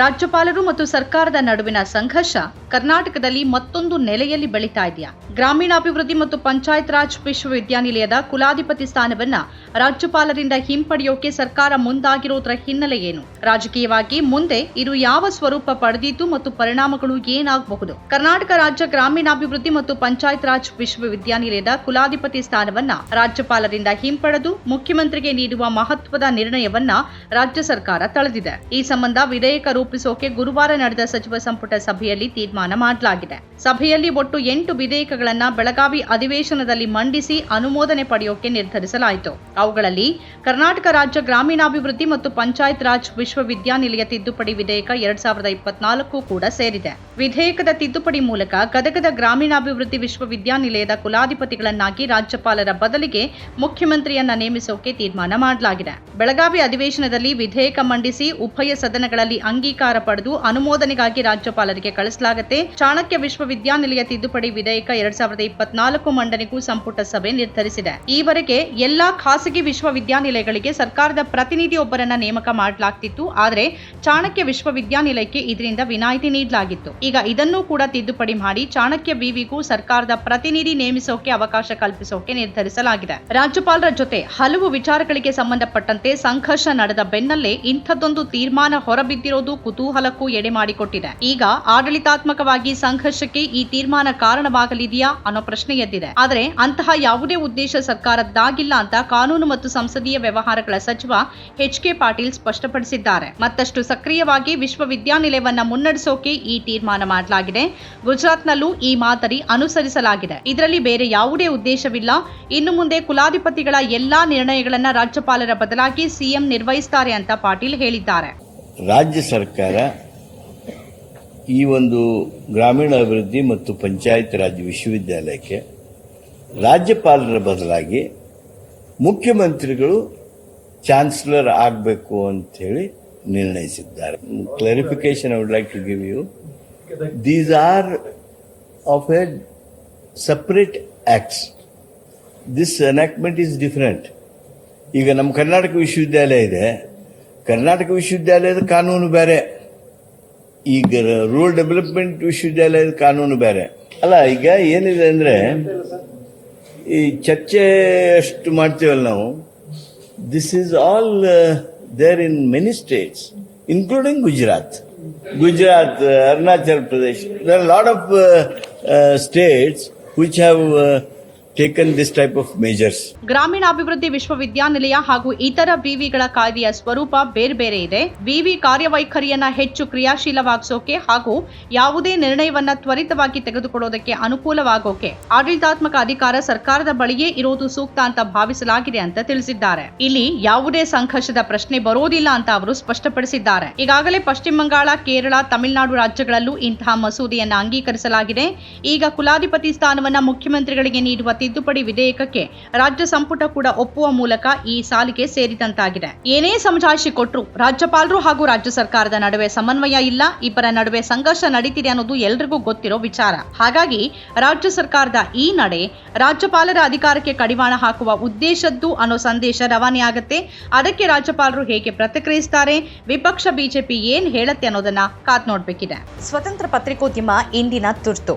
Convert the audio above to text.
ರಾಜ್ಯಪಾಲರು ಮತ್ತು ಸರ್ಕಾರದ ನಡುವಿನ ಸಂಘರ್ಷ ಕರ್ನಾಟಕದಲ್ಲಿ ಮತ್ತೊಂದು ನೆಲೆಯಲ್ಲಿ ಬೆಳೀತಾ ಇದೆಯಾ? ಗ್ರಾಮೀಣಾಭಿವೃದ್ಧಿ ಮತ್ತು ಪಂಚಾಯತ್ ರಾಜ್ ವಿಶ್ವವಿದ್ಯಾನಿಲಯದ ಕುಲಾಧಿಪತಿ ಸ್ಥಾನವನ್ನ ರಾಜ್ಯಪಾಲರಿಂದ ಹಿಂಪಡೆಯೋಕೆ ಸರ್ಕಾರ ಮುಂದಾಗಿರೋದ್ರ ಹಿನ್ನೆಲೆ ಏನು? ರಾಜಕೀಯವಾಗಿ ಮುಂದೆ ಇದು ಯಾವ ಸ್ವರೂಪ ಪಡೆದಿತ್ತು ಮತ್ತು ಪರಿಣಾಮಗಳು ಏನಾಗಬಹುದು? ಕರ್ನಾಟಕ ರಾಜ್ಯ ಗ್ರಾಮೀಣಾಭಿವೃದ್ಧಿ ಮತ್ತು ಪಂಚಾಯತ್ ರಾಜ್ ವಿಶ್ವವಿದ್ಯಾನಿಲಯದ ಕುಲಾಧಿಪತಿ ಸ್ಥಾನವನ್ನ ರಾಜ್ಯಪಾಲರಿಂದ ಹಿಂಪಡೆದು ಮುಖ್ಯಮಂತ್ರಿಗೆ ನೀಡುವ ಮಹತ್ವದ ನಿರ್ಣಯವನ್ನ ರಾಜ್ಯ ಸರ್ಕಾರ ತಳೆದಿದೆ. ಈ ಸಂಬಂಧ ವಿಧೇಯಕ ರೂಪಿಸೋಕೆ ಗುರುವಾರ ನಡೆದ ಸಚಿವ ಸಂಪುಟ ಸಭೆಯಲ್ಲಿ ತೀರ್ಮಾನ ಮಾಡಲಾಗಿದೆ. ಸಭೆಯಲ್ಲಿ ಒಟ್ಟು ಎಂಟು ವಿಧೇಯಕಗಳನ್ನ ಬೆಳಗಾವಿ ಅಧಿವೇಶನದಲ್ಲಿ ಮಂಡಿಸಿ ಅನುಮೋದನೆ ಪಡೆಯೋಕೆ ನಿರ್ಧರಿಸಲಾಯಿತು. ಅವುಗಳಲ್ಲಿ ಕರ್ನಾಟಕ ರಾಜ್ಯ ಗ್ರಾಮೀಣಾಭಿವೃದ್ಧಿ ಮತ್ತು ಪಂಚಾಯತ್ ರಾಜ್ ವಿಶ್ವವಿದ್ಯಾನಿಲಯ ತಿದ್ದುಪಡಿ ವಿಧೇಯಕ ಎರಡ್ ಸಾವಿರದ ಇಪ್ಪತ್ನಾಲ್ಕು ಕೂಡ ಸೇರಿದೆ. ವಿಧೇಯಕದ ತಿದ್ದುಪಡಿ ಮೂಲಕ ಗದಗದ ಗ್ರಾಮೀಣಾಭಿವೃದ್ಧಿ ವಿಶ್ವವಿದ್ಯಾನಿಲಯದ ಕುಲಾಧಿಪತಿಗಳನ್ನಾಗಿ ರಾಜ್ಯಪಾಲರ ಬದಲಿಗೆ ಮುಖ್ಯಮಂತ್ರಿಯನ್ನ ನೇಮಿಸೋಕೆ ತೀರ್ಮಾನ ಮಾಡಲಾಗಿದೆ. ಬೆಳಗಾವಿ ಅಧಿವೇಶನದಲ್ಲಿ ವಿಧೇಯಕ ಮಂಡಿಸಿ ಉಭಯ ಸದನಗಳಲ್ಲಿ ಅಂಗೀಕಾರ ಪಡೆದು ಅನುಮೋದನೆಗಾಗಿ ರಾಜ್ಯಪಾಲರಿಗೆ ಕಳಿಸಲಾಗುತ್ತೆ. ಚಾಣಕ್ಯ ವಿಶ್ವವಿದ್ಯಾನಿಲಯ ತಿದ್ದುಪಡಿ ವಿಧೇಯಕ ಎರಡ್ ಸಾವಿರದ ಇಪ್ಪತ್ನಾಲ್ಕು ಮಂಡನೆಗೂ ಸಂಪುಟ ಸಭೆ ನಿರ್ಧರಿಸಿದೆ. ಈವರೆಗೆ ಎಲ್ಲಾ ಖಾಸಗಿ ವಿಶ್ವವಿದ್ಯಾನಿಲಯಗಳಿಗೆ ಸರ್ಕಾರದ ಪ್ರತಿನಿಧಿಯೊಬ್ಬರನ್ನ ನೇಮಕ ಮಾಡಲಾಗ್ತಿತ್ತು. ಆದರೆ ಚಾಣಕ್ಯ ವಿಶ್ವವಿದ್ಯಾನಿಲಯಕ್ಕೆ ಇದರಿಂದ ವಿನಾಯಿತಿ ನೀಡಲಾಗಿತ್ತು. ಈಗ ಇದನ್ನೂ ಕೂಡ ತಿದ್ದುಪಡಿ ಮಾಡಿ ಚಾಣಕ್ಯ ವಿವಿಗೂ ಸರ್ಕಾರದ ಪ್ರತಿನಿಧಿ ನೇಮಿಸೋಕೆ ಅವಕಾಶ ಕಲ್ಪಿಸೋಕೆ ನಿರ್ಧರಿಸಲಾಗಿದೆ. ರಾಜ್ಯಪಾಲರ ಜೊತೆ ಹಲವು ವಿಚಾರಗಳಿಗೆ ಸಂಬಂಧಪಟ್ಟಂತೆ ಸಂಘರ್ಷ ನಡೆದ ಬೆನ್ನಲ್ಲೇ ಇಂಥದ್ದೊಂದು ತೀರ್ಮಾನ ಹೊರಬಿದ್ದಿರೋದು ಕುತೂಹಲಕ್ಕೂ ಎಡೆ ಮಾಡಿಕೊಟ್ಟಿದೆ. ಈಗ ಆಡಳಿತಾತ್ಮಕವಾಗಿ ಸಂಘರ್ಷಕ್ಕೆ ಈ ತೀರ್ಮಾನ ಕಾರಣವಾಗಲಿದೆಯಾ ಅನ್ನೋ ಪ್ರಶ್ನೆ ಎದ್ದಿದೆ. ಆದರೆ ಅಂತಹ ಯಾವುದೇ ಉದ್ದೇಶ ಸರ್ಕಾರದ್ದಾಗಿಲ್ಲ ಅಂತ ಕಾನೂನು ಮತ್ತು ಸಂಸದೀಯ ವ್ಯವಹಾರಗಳ ಸಚಿವ ಎಚ್ ಕೆ ಪಾಟೀಲ್ ಸ್ಪಷ್ಟಪಡಿಸಿದ್ದಾರೆ. ಮತ್ತಷ್ಟು ಸಕ್ರಿಯವಾಗಿ ವಿಶ್ವವಿದ್ಯಾನಿಲಯವನ್ನ ಮುನ್ನಡೆಸೋಕೆ ಈ ತೀರ್ಮಾನ ಮಾಡಲಾಗಿದೆ. ಗುಜರಾತ್ನಲ್ಲೂ ಈ ಮಾದರಿ ಅನುಸರಿಸಲಾಗಿದೆ. ಇದರಲ್ಲಿ ಬೇರೆ ಯಾವುದೇ ಉದ್ದೇಶವಿಲ್ಲ. ಇನ್ನು ಮುಂದೆ ಕುಲಾಧಿಪತಿಗಳ ಎಲ್ಲಾ ನಿರ್ಣಯಗಳನ್ನ ರಾಜ್ಯಪಾಲರ ಬದಲಾಗಿ ಸಿಎಂ ನಿರ್ವಹಿಸುತ್ತಾರೆ ಅಂತ ಪಾಟೀಲ್ ಹೇಳಿದ್ದಾರೆ. ರಾಜ್ಯ ಸರ್ಕಾರ ಈ ಒಂದು ಗ್ರಾಮೀಣ ಅಭಿವೃದ್ಧಿ ಮತ್ತು ಪಂಚಾಯತ್ ರಾಜ್ ವಿಶ್ವವಿದ್ಯಾಲಯಕ್ಕೆ ರಾಜ್ಯಪಾಲರ ಬದಲಾಗಿ ಮುಖ್ಯಮಂತ್ರಿಗಳು ಚಾನ್ಸಲರ್ ಆಗಬೇಕು ಅಂತ ಹೇಳಿ ನಿರ್ಣಯಿಸಿದ್ದಾರೆ. Clarification I would like to give you these are of a separate acts this enactment is different ಈಗ ನಮ್ಮ ಕರ್ನಾಟಕ ವಿಶ್ವವಿದ್ಯಾಲಯ ಇದೆ. ಕರ್ನಾಟಕ ವಿಶ್ವವಿದ್ಯಾಲಯದ ಕಾನೂನು ಬೇರೆ, ಈಗ ರೂರಲ್ ಡೆವಲಪ್ಮೆಂಟ್ ವಿಶ್ವವಿದ್ಯಾಲಯದ ಕಾನೂನು ಬೇರೆ. ಅಲ್ಲ, ಈಗ ಏನಿದೆ ಅಂದರೆ, ಈ ಚರ್ಚೆ ಅಷ್ಟು ಮಾಡ್ತೀವಲ್ಲ ನಾವು. This is all there in many states including Gujarat Gujarat Arunachal Pradesh lot of states which have taken this type of measures ಗ್ರಾಮೀಣಾಭಿವೃದ್ಧಿ ವಿಶ್ವವಿದ್ಯಾನಿಲಯ ಹಾಗೂ ಇತರ ವಿವಿಗಳ ಕಾಯ್ದೆಯ ಸ್ವರೂಪ ಬೇರೆ ಬೇರೆ ಇದೆ. ವಿವಿ ಕಾರ್ಯವೈಖರಿಯನ್ನ ಹೆಚ್ಚು ಕ್ರಿಯಾಶೀಲವಾಗಿಸೋಕೆ ಹಾಗೂ ಯಾವುದೇ ನಿರ್ಣಯವನ್ನ ತ್ವರಿತವಾಗಿ ತೆಗೆದುಕೊಳ್ಳೋದಕ್ಕೆ ಅನುಕೂಲವಾಗೋಕೆ ಆಡಳಿತಾತ್ಮಕ ಅಧಿಕಾರ ಸರ್ಕಾರದ ಬಳಿಯೇ ಇರೋದು ಸೂಕ್ತ ಅಂತ ಭಾವಿಸಲಾಗಿದೆ ಅಂತ ತಿಳಿಸಿದ್ದಾರೆ. ಇಲ್ಲಿ ಯಾವುದೇ ಸಂಘರ್ಷದ ಪ್ರಶ್ನೆ ಬರೋದಿಲ್ಲ ಅಂತ ಅವರು ಸ್ಪಷ್ಟಪಡಿಸಿದ್ದಾರೆ. ಈಗಾಗಲೇ ಪಶ್ಚಿಮ ಬಂಗಾಳ, ಕೇರಳ, ತಮಿಳುನಾಡು ರಾಜ್ಯಗಳಲ್ಲೂ ಇಂತಹ ಮಸೂದೆಯನ್ನ ಅಂಗೀಕರಿಸಲಾಗಿದೆ. ಈಗ ಕುಲಾಧಿಪತಿ ಸ್ಥಾನವನ್ನ ಮುಖ್ಯಮಂತ್ರಿಗಳಿಗೆ ನೀಡುವ ತಿದ್ದುಪಡಿ ವಿಧೇಯಕಕ್ಕೆ ರಾಜ್ಯ ಸಂಪುಟ ಕೂಡ ಒಪ್ಪುವ ಮೂಲಕ ಈ ಸಾಲಿಗೆ ಸೇರಿದಂತಾಗಿದೆ. ಏನೇ ಸಮಜಾಯಿಷಿ ಕೊಟ್ಟರು ರಾಜ್ಯಪಾಲರು ಹಾಗೂ ರಾಜ್ಯ ಸರ್ಕಾರದ ನಡುವೆ ಸಮನ್ವಯ ಇಲ್ಲ, ಇಬ್ಬರ ನಡುವೆ ಸಂಘರ್ಷ ನಡೀತಿದೆ ಅನ್ನೋದು ಎಲ್ರಿಗೂ ಗೊತ್ತಿರೋ ವಿಚಾರ. ಹಾಗಾಗಿ ರಾಜ್ಯ ಸರ್ಕಾರದ ಈ ನಡೆ ರಾಜ್ಯಪಾಲರ ಅಧಿಕಾರಕ್ಕೆ ಕಡಿವಾಣ ಹಾಕುವ ಉದ್ದೇಶದ್ದು ಅನ್ನೋ ಸಂದೇಶ ರವಾನೆಯಾಗುತ್ತೆ ಅದಕ್ಕೆ ರಾಜ್ಯಪಾಲರು ಹೇಗೆ ಪ್ರತಿಕ್ರಿಯಿಸ್ತಾರೆ, ವಿಪಕ್ಷ ಬಿಜೆಪಿ ಏನ್ ಹೇಳುತ್ತೆ ಅನ್ನೋದನ್ನ ಕಾತ್ ನೋಡ್ಬೇಕಿದೆ. ಸ್ವತಂತ್ರ ಪತ್ರಿಕೋದ್ಯಮ ಇಂದಿನ ತುರ್ತು.